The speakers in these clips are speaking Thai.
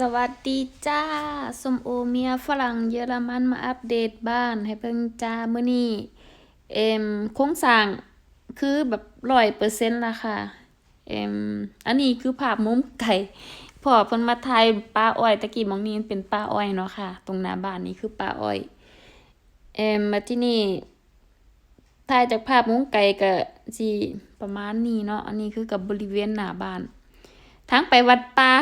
สวัสดีจ้าสมโอเมียฝรั่งเยอรมันมาอัปเดตบ้านให้เพิ่งจ้ามือนี้เอ็มโครงสร้างคือแบบร้อยเปอร์เซ็นต์ละค่ะเอ็มอันนี้คือภาพมุมไกลพอเพิ่นมาถ่ายป่าอ้อยตะกี้มองนี้เป็นป่าอ้อยเนาะค่ะ ตรงหน้าบ้านนี้คือป่าอ้อยเอ็มมาที่นี่ถ่ายจากภาพมุมไกลก็สิประมาณนี้เนาะอันนี้คือกับบริเวณหน้าบ้านทางไปวัดป่า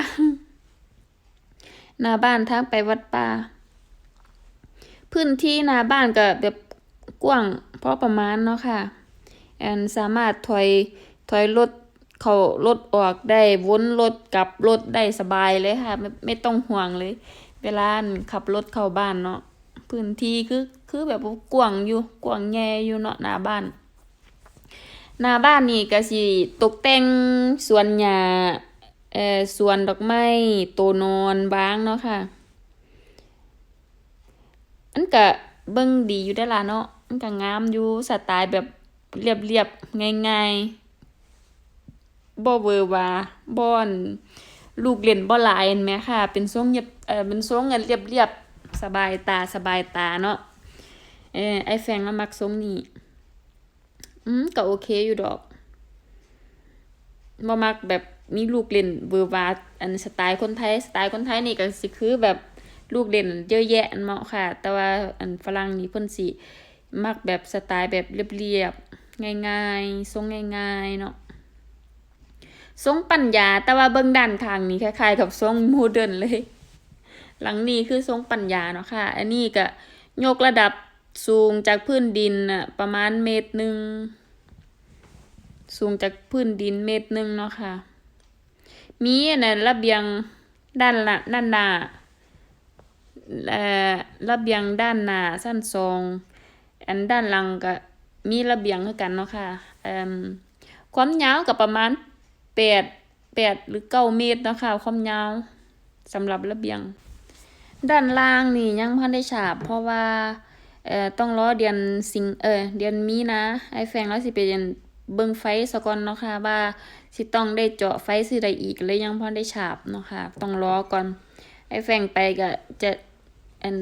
หน้าบ้านทางไปวัดป่าพื้นที่หน้าบ้านก็แบบกว้างพอประมาณเนาะค่ะแอนสามารถถอยถอยรถเข้ารถออกได้วนรถกลับรถได้สบายเลยค่ะ ไม่ไม่ต้องห่วงเลย เวลาขับรถเข้าบ้านเนาะพื้นที่คือคือแบบกว้างอยู่กว้างแย่อยู่เนาะหน้าบ้านหน้าบ้านนี่ก็สิตกแต่งสวนหญ้า เอ่อสวนดอกไม้โตนอนบางเนาะค่ะอันก็เบิ่งดีอยู่ได้ล่ะเนาะมันก็งามอยู่สไตล์แบบเรียบๆง่ายๆบ่เวอร์วาบ่อนลูกเล่นบ่หลายเห็นไหมค่ะ เป็นทรงเรียบเอ่อเป็นทรงอันเรียบๆสบายตาสบายตาเนาะเออไอ้แฟงก็มักทรงนี้อืมก็โอเคอยู่ดอกบ่มักแบบ มีลูกเล่นเวอร์วาอันสไตล์คนไทยสไตล์คนไทยนี่ก็สิคือแบบลูกเล่นเยอะแยะอันเนาะค่ะ แต่ว่าอันฝรั่งนี่เพิ่นสิมักแบบสไตล์แบบเรียบๆง่ายๆทรงง่ายๆเนาะทรงปัญญาแต่ว่าเบิ่งด้านข้างนี่คล้ายๆกับทรงโมเดิร์นเลย หลังนี้คือทรงปัญญาเนาะค่ะ อันนี้ก็ยกระดับสูงจากพื้นดินน่ะประมาณเมตรหนึ่งสูงจากพื้นดินเมตรหนึ่งเนาะค่ะ มีอันระเบียงด้านละด้านหน้าเอ่อระเบียงด้านหน้าชั้นสองอันด้านหลังก็มีระเบียงคือกันเนาะค่ะความยาวก็ประมาณแปดแปดหรือเก้าเมตรเนาะค่ะความยาวสำหรับระเบียง ด้านล่างนี่ยังพันได้ฉาบ เพราะว่าเอ่อต้องรอเดือนสิงเออเดือนมีนะไอ้แฟงแล้วสิไปเรียน เบิ่งไฟซะก่อนเนาะค่ะว่าสิต้องได้เจาะไฟซื้อใดอีกเลยยังพอได้ฉาบเนาะค่ะ ต้องรอก่อนไอ้แฟงไปก็จะอัน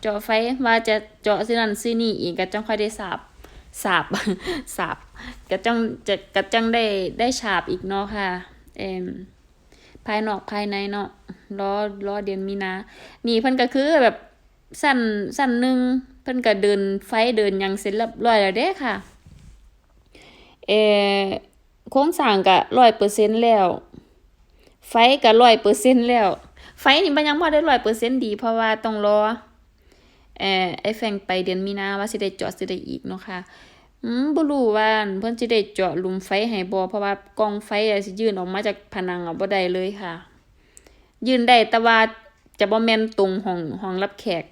เจาะไฟว่าจะเจาะซื้อนั่นซื้อนี่อีกก็จังค่อยได้สาบสาบสาบก็จังจะก็จังได้ได้ฉาบอีกเนาะค่ะเอ็มภายนอกภายในเนาะรอรอเดือนมีนา นี่เพิ่นก็คือแบบสั้นสั้นหนึ่งเพิ่นก็เดินไฟเดินยังเสร็จเรียบร้อยแล้วเด้ค่ะ เออโครงสร้างก็ร้อยเปอร์เซ็นต์แล้ว ไฟก็ร้อยเปอร์เซ็นต์แล้ว ไฟนี่มันยังบ่ได้ร้อยเปอร์เซ็นต์ดี เพราะว่าต้องรอเอ่อไอ้แฟงไปเดือนมีนาว่าสิได้จาะสิได้อีกเนาะค่ะอืมบ่รู้ว่าเพิ่นสิได้เจาะหลุมไฟให้บ่เพราะว่ากองไฟอะสิยื่นออกมาจากผนังอะบ่ได้เลยค่ะ ยื่นได้แต่ว่าจะบ่แม่นตรงห้องห้องรับแขก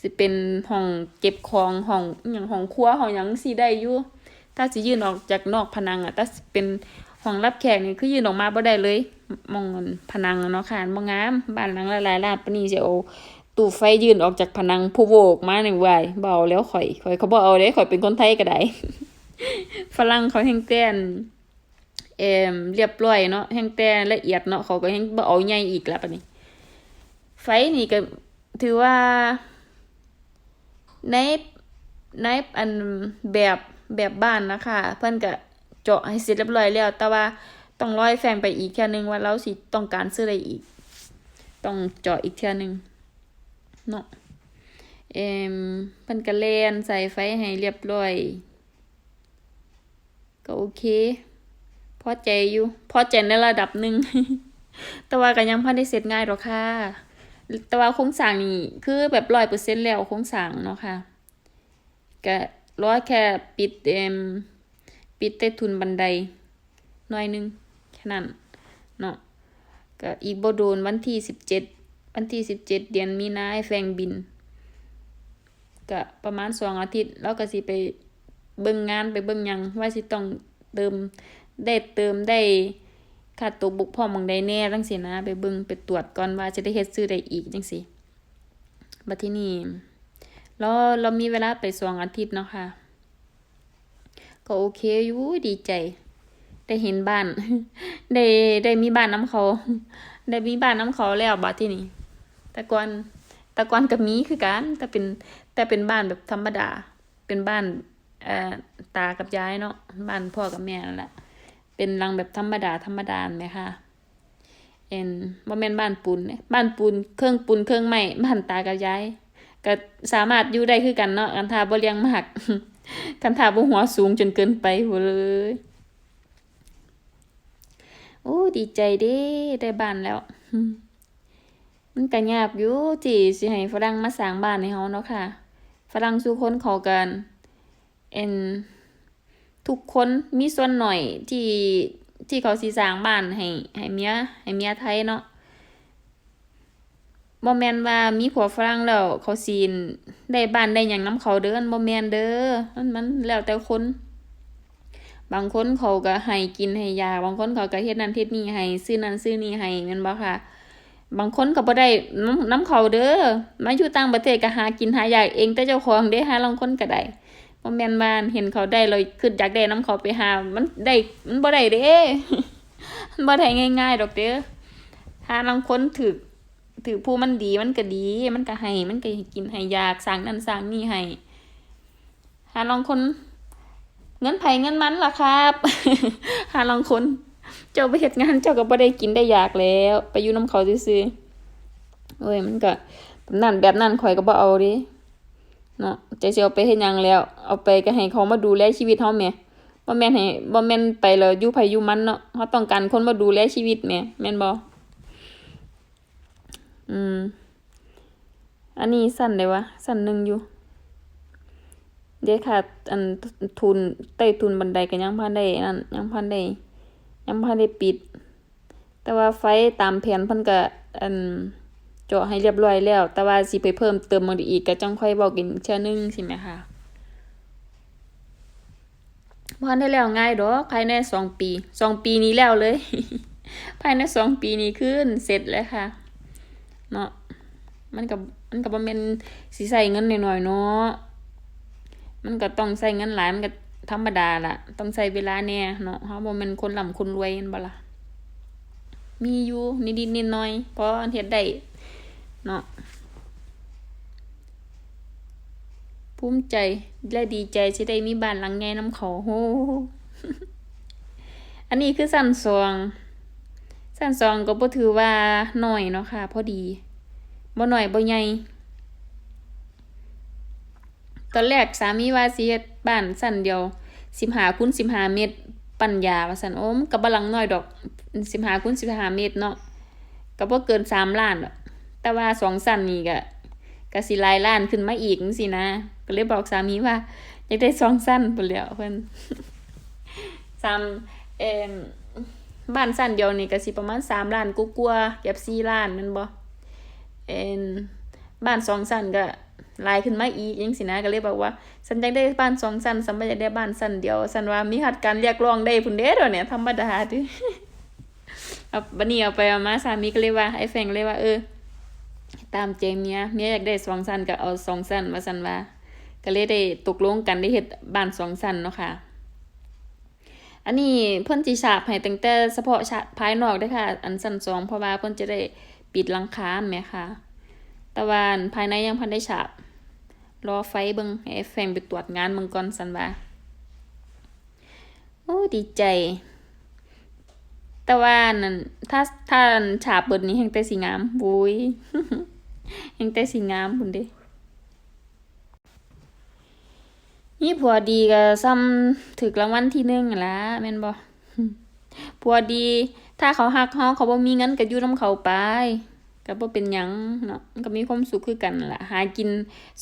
สิเป็นห้องเก็บของห้องอหยังห้องครัวห้องหยังสิได้อยู่ ถ้าสิยื่นออกจากนอกผนังอะถ้าเป็นห้องรับแขกนี่คือยื่นออกมาบ่ได้เลย มองผนังเนาะค่ะบ่งามบ้านหลังละหลายล้านปนนี้สิเอาตู้ไฟยื่นออกจากผนังผู้โวกมานี่ว้ายเอาแล้วข่อยข่อยเขาบ่เอาเด้ข่อยเป็นคนไทยก็ได้ฝรั่งเขาแฮงแต่นเอมเรียบร้อยเนาะแฮงแต่ละเอียดเนาะเขาก็แฮงบ่เอาใหญ่อีกแล้วปานนี้ไฟนี่ก็ถือว่าในในอันแบบ แบบบ้านนะคะ เพิ่อนก็เจาะให้เสร็จเรียบร้อยแล้ว แต่ว่าต้องรอให้แฟงไปอีกเทื่อนึงว่าเราสิต้องการซื้ออะไรอีก ต้องเจาะอีกเทื่อนึงเนาะเอ็มเพิ่อนก็แล่นใส่ไฟให้เรียบร้อย ก็โอเคพอใจอยู่พอใจในระดับหนึ่งแต่ว่าก็ยังพันได้เสร็จง่ายหรอกค่ะ แต่ว่าโครงสร้างนี่คือแบบร้อยเปอร์เซ็นต์แล้วโครงสร้างเนาะค่ะก็ ร้อยแค่ปิดเอ็มปิดใต้ทุนบันไดหน่อยหนึงแค่นั้นเนาะก็อีกบ่โดนวันที่สิบเจ็ดวันที่สิบเจ็ดเดือนมีนาไอ้แฟงบินก็ประมาณสองอาทิตย์ แล้วก็สิไปเบิ่งงานไปเบิ่งยังว่าสิต้องเติมได้เติมได้ขาดตกบกพ่อมองใดแน่จังซี่นะ ไปเบิ่งไปตรวจก่อนว่าจะได้เฮ็ดซื้อได้อีกจังซี่บัดที่นี้ เราเรามีเวลาไปสองอาทิตย์เนาะค่ะ ก็โอเคอยู่ดีใจ ได้เห็นบ้าน ได้ได้มีบ้านน้ำเขา ได้มีบ้านน้ำเขาแล้วบัดที่นี่แต่ก่อนแต่ก่อนก็มีคือกัน แต่เป็นแต่เป็นบ้านแบบธรรมดา เป็นบ้านเอ่อตากับยายเนาะบ้านพ่อกับแม่นั่นแหละเป็นหลังแบบธรรมดาธรรมดาไหมคะเอ็นบ่แม่นบ้านปูนเนี่ยบ้านปูนเครื่องปูนเครื่องไม้บ้านตากับยาย ก็สามารถอยู่ได้คือกันเนาะกันทาบ่เลี้ยงมากกันทาบ่หัวสูงจนเกินไปหัวเลยโอ้ดีใจเด้ได้บ้านแล้วมันก็ยากอยู่ที่สิให้ฝรั่งมาสร้างบ้านให้เฮาเนาะค่ะฝรั่งสู่คนเขากันเอ็นทุกคนมีส่วนหน่อยที่ที่เขาสิสร้างบ้านให้ให้เมียให้เมียไทยเนาะ บ่แมนว่ามีผัวฝรั่งแล้วเขาสิได้บ้านได้หยังน้ำเขาเด้อบ่แมนเด้อมันมันแล้วแต่คน บางคนเขาก็ให้กินให้ยา บางคนเขาก็เฮ็ดนั่นเฮ็ดนี่ให้ซื้อนั่นซื้อนี่ให้แม่นบ่ค่ะ บางคนก็บ่ได้น้ำเขาเด้อมาอยู่ต่างประเทศก็หากินหายากเองแต่เจ้าของเด้หาลางคนก็ได้บ่แม่นว่าเห็นเขาได้เลยคิดอยากได้น้ำเขาไปหา มันได้มันบ่ได้เด้มันบ่ได้ง่ายๆดอกเด้อหาลางคนถึก ถือผู้มันดีมันก็ดี มันก็ให้ มันก็กินให้ยากสร้างนั่นสร้างนี่ให้หาลางคนเงินไผเงินมันล่ะครับหาลางคนเจ้าไปเฮ็ดงานเจ้าก็บ่ได้กินได้อยากแล้ว ไปอยู่นํเขาซื่อๆโอ้ยมันก็แบบนั้นแบบนั้นข่อยก็บ่เอาดิเนาะจะสิเอาไปเฮ็ดหยังแล้ว เอาไปก็ให้เขามาดูแลชีวิตเฮาแหมบ่แม่นให้บ่แม่นไปแล้วอยู่ไผอยู่มันเนาะเฮาต้องการคนมาดูแลชีวิตแหมแม่นบ่ อืม อันนี้สั้นได้วะ สั้นหนึ่งอยู่ เด้ค่ะอันทุนใต้ทุนบันไดก็ยังพันได้นั่นยังพันได้ยังพันได้ปิด แต่ว่าไฟตามแผนพิ่นก็อันเจาะให้เรียบร้อยแล้ว แต่ว่าสิไปเพิ่มเติมมันอีกก็จังค่อยบอกอีกเทื่อนึงสิแม่ค่ะบ่ทันได้แล้วง่ายดอกภายในสองปีสองปีนี้แล้วเลย ภายในสองปีนี้ขึ้นเสร็จแล้วค่ะ เนาะมันก็มันก็บ่แม่นสิใช้เงินน้อยๆเนาะมันก็ต้องใช้เงินหลายมันก็ธรรมดาล่ะ ต้องใช้เวลาแน่เนาะเฮาบ่แม่นคนร่ำคนรวยแม่นบ่ล่ะมีอยู่นิดๆหน่อยพอเฮ็ดได้เนาะภูมิใจและดีใจที่ได้มีบ้านหลังใหญ่นำเขาโหอันนี้คือสั้นสอง สั้นสองก็บ่ถือว่าหน้อยเนาะค่ะ พอดีบ่หน้อยบ่ใหญ่ตอนแรกสามีว่าสิเฮ็ดบ้านสั้นเดียว15คูณ15เมตร ปัญญาว่าซั่นโอ้มก็บ่ลังน้อยดอก15คูณ15เมตรเนาะก็บ่เกิน3ล้านดอกแต่ว่าสองสั้นนี่ก็ก็สิหลายล้านขึ้นมาอีกจังซี่นะ ก็เลยบอกสามีว่าอยากได้สองสั้นพุ่นแล้วเพิ่นสามเอ่ม บ้านสั้นเดียวนี่ก็สิประมาณ3ล้านกว่าๆเกือบ4ล้านม่นบ่เอ็นบ้านสองสั้นก็ลายขึ้นมาอีกจังซี่นะก็เลยบอกว่าฉันอยากได้บ้านสองสั้นฉันบ่ได้บ้านสั้นเดียวฉันว่ามีหัดการเรียกร้องได้พุ่นเด้อเดี๋ยวนี้ธรรมดาติเอาบัดนี้เอาไปเอามาสามีก็เลยว่าไอ้แฟงเลยว่าเออ ตามใจเมียเมียอยากได้สองสั้นก็เอาสองสั้นว่าซั่นว่า ก็เลยได้ตกลงกันได้เฮ็ดบ้านสองสั้นเนาะค่ะ อันนี้เพิ่นสิฉาบให้ตั้งแต่เฉพาะฉาบภายนอกเด้ค่ะ อันสั้นสองเพราะว่าเพิ่นจะได้ปิดหลังคาแหมค่ะ แต่ว่าอันภายในยังพันได้ฉาบรอไฟเบิงให้ไอ้แฟงไปตรวจงานเบิ่งก่อนสันว่าโอ้ดีใจ แต่ว่านั่นถ้าถ้าอันฉาบเบิดนี้แฮงแต่สิงามโว้ยแฮงแต่สิงามพุ่นเด้ มีผัวดีก็ซ้ำถึกรางวัลที่หนึ่งละแม่นบ่ผัวดี ถ้าเขาฮักเราเขาบ่มีเงินก็อยู่นำเขาไปก็บ่เป็นหยังเนาะก็มีความสุขคือกันล่ะ หากิน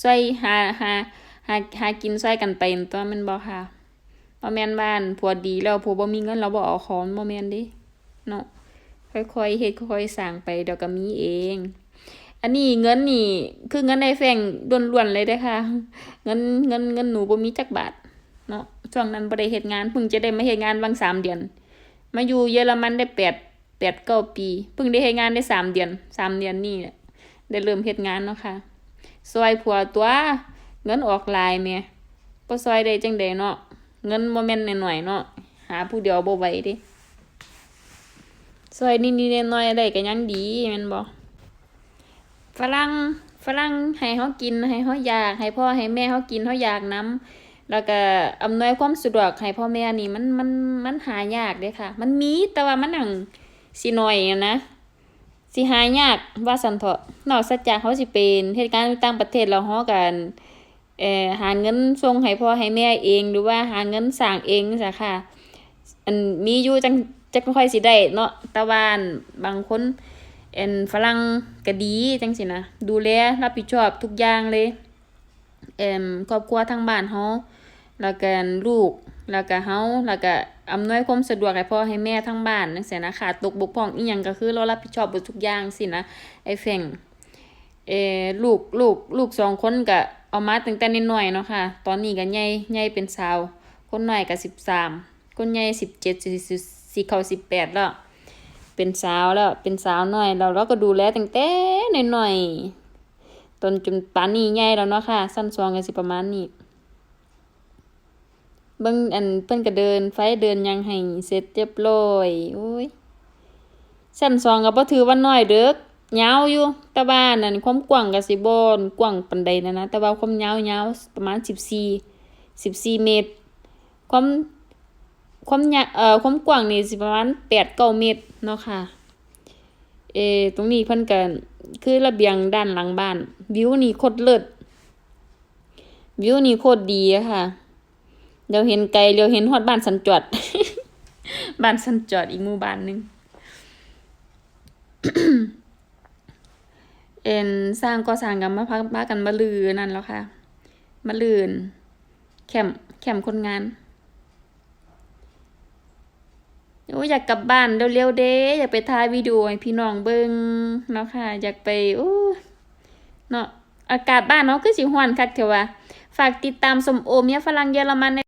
ช่วยหาหาหาหากินช่วยกันไปนั่นตัวแม่นบ่ค่ะบ่แม่นว่านผัวดีแล้วผัวบ่มีเงินเราบ่เอาของบ่แม่นเด้เนาะค่อยๆเฮ็ดค่อยๆสร้างไปเดี๋ยวก็มีเอง อันนี้เงินนี่ คือเงินในแฟงล้วนๆเลยเด้ค่ะ เงินเงินเงินหนูบ่มีจักบาทเนาะช่วงนั้นบ่ได้เฮ็ดงานเพิ่งจะได้มาเฮ็ดงานบางสามเดือน มาอยู่เยอรมันได้แปดแปดเก้าปีเพิ่งได้เฮ็ดงานได้สามเดือนสามเดือนนี่ได้เริ่มเฮ็ดงานเนาะค่ะซอยผัวตัวเงินออกลายแหม่บ่ซอยได้จังไดเนาะเงินบ่แม่นหน้อยๆเนาะหาผู้เดียวบ่ไหวเด้ซอยนิดๆหน่อยๆได้ก็ยังดีแม่นบ่ ฝรั่งฝรั่งให้เฮากินให้เฮาอยากให้พ่อให้แม่เฮากินเฮาอยากนํแล้วก็อำนวยความสะดวกให้พ่อแม่นี่มันมันมันหายากเด้ค่ะ มันมีแต่ว่ามันหังสิน้อยนะสิหายากว่าซั่นเถาะนอกจากเขาสิเป็นเฮ็ดงานอยู่ต่างประเทศแล้วเฮาก็เอ่อหาเงินส่งให้พ่อให้แม่เองหรือว่าหาเงินสร้างเองจังซี้ค่ะ อันมีอยู่จังจักค่อยสิได้เนาะต่ว่าอั่นบางคน อันฝรั่งก็ดีจังซี่นะ ดูแลรับผิดชอบทุกอย่างเลยเอ่มครอบครัวทางบ้านเฮาแล้วก็ลูกแล้วก็เฮาแล้วก็อำนวยความสะดวกให้พ่อให้แม่ทางบ้านจังซี่นะขาดตกบกพร่องอีหยังก็คือเรารับผิดชอบเบิดทุกอย่างสินะไอ้แฝงเอลูกลูกลูกสองคนก็เอามาตั้งแต่น้อยเนาะค่ะ ตอนนี้ก็ใหญ่ใหญ่เป็นสาว คนหน้อยก็13คนใหญ่17สิสิสิเข้า18แล้ว เป็นสาวแล้วเป็นสาวน้อยแล้วเราก็ดูแลตั้งแต่น้อยๆตนจนปานนี้ใหญ่แล้วเนาะค่ะ สั้นซองก็สิประมาณนี้เบิ่งอันเพิ่นก็เดินไฟเดินยังให้เสร็จเรียบร้อยโอ้ยสั้นซองก็บ่ถือว่าน้อยเด้อยาวอยู่แต่ว่านั่นความกว้างก็สิบ่กว้างปานใดนะนะแต่ว่าความยาวยาวประมาณ14 14เมตร ความ ความยาเอ่อความกว้างนี่สิประมาณ8 9เมตรเนาะค่ะ เอตรงนี้เพิ่นก็คือระเบียงด้านหลังบ้าน วิวนี่โคตรเลิศวิวนี่โคตรดีอะค่ะเดี๋ยวเห็นไกลเดี๋ยวเห็นฮอดบ้านสันจวดบ้านสันจอดอีกหมู่บ้านหนึงเอ็นสร้างก่อสร้างกันมาพักมากันมาลือนั่นแล้วค่ะมาลืนแคมแคมคนงาน โอ้ยอยากกลับบ้านเร็วๆเด้อยากไปถ่ายวิดีโอให้พี่น้องเบิ่งเนาะค่ะ อยากไปโอ้เนาะอากาศบ้านเนาะคือสิร้อนคักเถอะว่าฝากติดตามสมโอเมียฝรั่งเยอรมัน